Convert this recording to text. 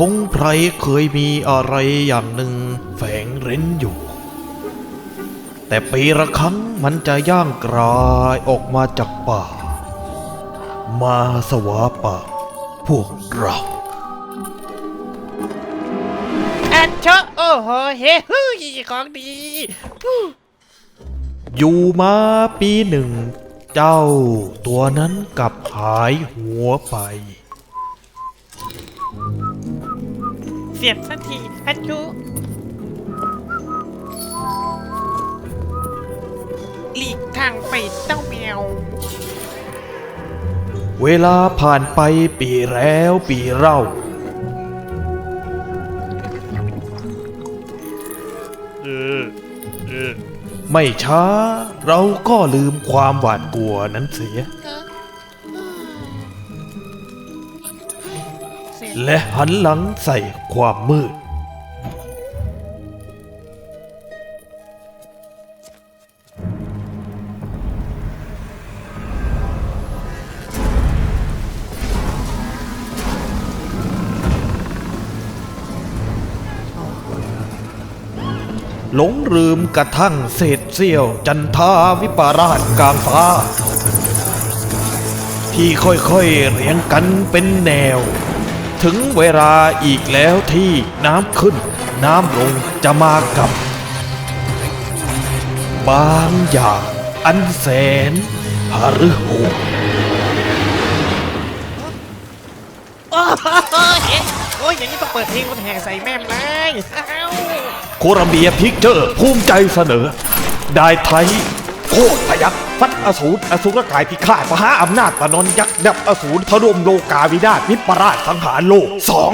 พงไพรเคยมีอะไรอย่างหนึ่งแฝงเร้นอยู่ แต่ปีละครั้งมันจะย่างกรายออกมาจากป่า มาสวาป่า พวกเราอันเชอะโอ้โหเฮ้ฮึยของดี อยู่มาปีหนึ่ง เจ้าตัวนั้นกลับหายหัวไป เสียบสักทีอันจูหลีกทางไปเต้าแมว เวลาผ่านไปปีแล้วปีเล่า เออ เออ ไม่ช้า เราก็ลืมความหวาดกลัวนั้นเสียเสีย และหันหลังใส่ความมืด หลงลืมกระทั่งเศษเสี้ยวจันทาวิปาราชกลางฟ้า ที่ค่อยๆเรียงกันเป็นแนว ถึงเวลาอีกแล้วที่น้ำขึ้น น้ำลงจะมากับ บางอย่างอันแสนหฤโหดโอ้โหเฮ้โอ้ยอย่างนี้ต้องเปิดเพลงรถแห่ใส่แม่มเลยโคลัมเบียพิกเจอร์ภูมิใจเสนอ ได้ไทย โคตรพยักฟัดอสูรอสูรกายพิฆาตมหาอำนาจตะนนยักษ์ดับอสูรทะลมโลกาวินาศวิปราชสังหารโลกสอง